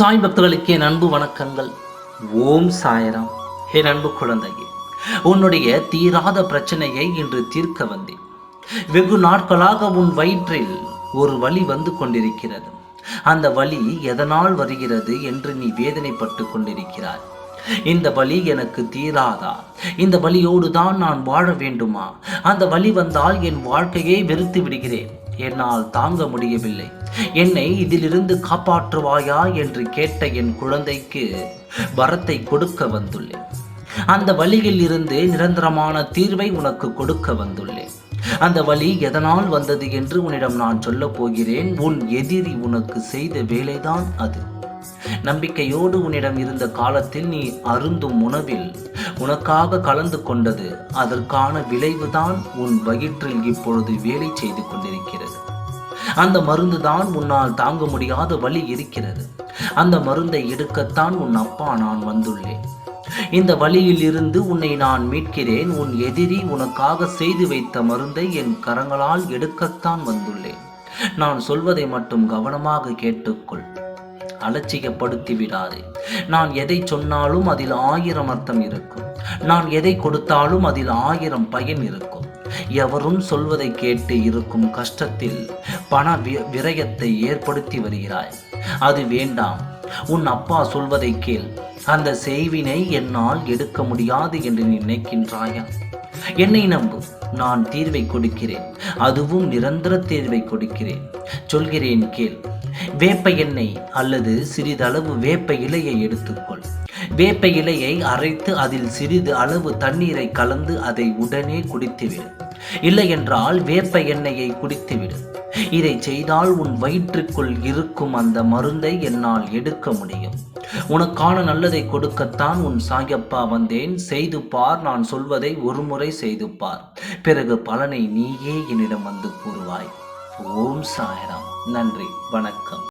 சாய் பக்தர்களுக்கு என் அன்பு வணக்கங்கள். ஓம் சாயராம். என் அன்பு குழந்தையே உன்னுடைய தீராத பிரச்சனையை இன்று தீர்க்க வந்தேன். வெகு நாட்களாக உன் வயிற்றில் ஒரு வலி வந்து கொண்டிருக்கிறது. அந்த வலி எதனால் வருகிறது என்று நீ வேதனைப்பட்டு கொண்டிருக்கிறாய். இந்த வலி எனக்கு தீராதா? இந்த வலியோடு தான் நான் வாழ வேண்டுமா? அந்த வலி வந்தால் என் வாழ்க்கையை வெறுத்து விடுகிறேன். என்னால் தாங்க முடியவில்லை. என்னை இதிலிருந்து காப்பாற்றுவாயா என்று கேட்ட என் குழந்தைக்கு வரத்தை கொடுக்க வந்துள்ளேன். அந்த வழியில் இருந்து நிரந்தரமான தீர்வை உனக்கு கொடுக்க வந்துள்ளேன். அந்த வழி எதனால் வந்தது என்று உன்னிடம் நான் சொல்லப் போகிறேன். உன் எதிரி உனக்கு செய்த வேலைதான் அது. நம்பிக்கையோடு உன்னிடம் இருந்த காலத்தில் நீ அருந்தும் உணவில் உனக்காக கலந்து கொண்டது. அதற்கான விளைவுதான் உன் வயிற்றில் இப்பொழுது வேலை செய்து கொண்டிருக்கிறது. அந்த மருந்து தான் உன்னால் தாங்க முடியாத வலி இருக்கிறது. அந்த மருந்தை எடுக்கத்தான் உன் அப்பா நான் வந்துள்ளேன். இந்த வழியில் இருந்து உன்னை நான் மீட்கிறேன். உன் எதிரி உனக்காக செய்து வைத்த மருந்தை என் கரங்களால் எடுக்கத்தான் வந்துள்ளேன். நான் சொல்வதை மட்டும் கவனமாக கேட்டுக்கொள். அலட்சியப்படுத்தி விடாதே. நான் எதை சொன்னாலும் அதில் ஆயிரம் அர்த்தம் இருக்கும். நான் எதை கொடுத்தாலும் அதில் ஆயிரம் பயன் இருக்கும். எவரும் சொல்வதை கேட்டு இருக்கும் கஷ்டத்தில் பண விரயத்தை ஏற்படுத்தி வருகிறாய். அது வேண்டாம். உன் அப்பா சொல்வதை கேள். அந்த செய்வினை என்னால் எடுக்க முடியாது என்று நீ நினைக்கின்றாயா? என்னை நம்பு. நான் தீர்வை கொடுக்கிறேன். அதுவும் நிரந்தர தீர்வை கொடுக்கிறேன். சொல்கிறேன் கேள். வேப்ப எண்ணெய் அல்லது சிறிதளவு வேப்ப இலையை எடுத்துக்கொள். வேப்ப இலையை அரைத்து அதில் சிறிது அளவு தண்ணீரை கலந்து அதை உடனே குடித்துவிடு. இல்லை என்றால் வேப்ப எண்ணெயை குடித்துவிடு. இதை செய்தால் உன் வயிற்றுக்குள் இருக்கும் அந்த மருந்தை என்னால் எடுக்க முடியும். உனக்கான நல்லதை கொடுக்கத்தான் உன் சாயப்பா வந்தேன். செய்து பார் நான் சொல்வதை ஒரு முறை செய்து பார். பிறகு பலனை நீயே என்னிடம் வந்து கூறுவாய். ஓம் சாயராம். நன்றி வணக்கம்.